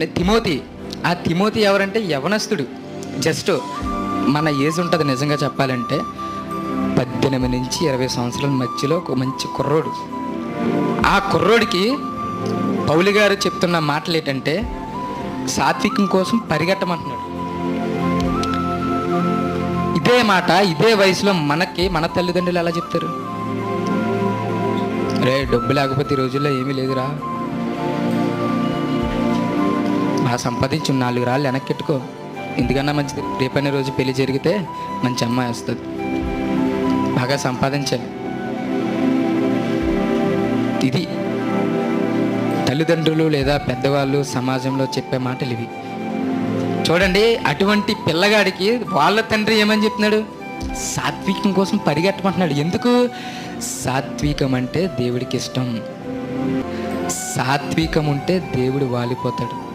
Timothy. ఆ Timothy ఎవరంటే యవనస్తుడు. జస్ట్ మన ఏజ్ ఉంటుంది నిజంగా చెప్పాలంటే పద్దెనిమిది నుంచి ఇరవై సంవత్సరాల మధ్యలో ఒక మంచి కుర్రోడు. ఆ కుర్రోడికి పౌలి గారు చెప్తున్న మాటలు ఏంటంటే సాత్వికం కోసం పరిగెట్టమంటున్నాడు. ఇదే మాట ఇదే వయసులో మనకి మన తల్లిదండ్రులు ఎలా చెప్తారు? రే డబ్బు లేకపోతే ఈ రోజుల్లో ఏమీ లేదురా. బాగా సంపాదించి నాలుగు రాళ్ళు వెనక్కిట్టుకో. ఎందుకన్నా మంచిది. రేపనే రోజు పెళ్ళి జరిగితే మంచి అమ్మాయి వస్తుంది. బాగా సంపాదించాలి. ఇది తల్లిదండ్రులు లేదా పెద్దవాళ్ళు సమాజంలో చెప్పే మాటలు ఇవి. చూడండి అటువంటి పిల్లగాడికి వాళ్ళ తండ్రి ఏమని చెప్తున్నాడు? సాత్వికం కోసం పరిగెట్టమంటున్నాడు ఎందుకు? సాత్వికం అంటే దేవుడికి ఇష్టం. సాత్వికం ఉంటే దేవుడు వాలిపోతాడు.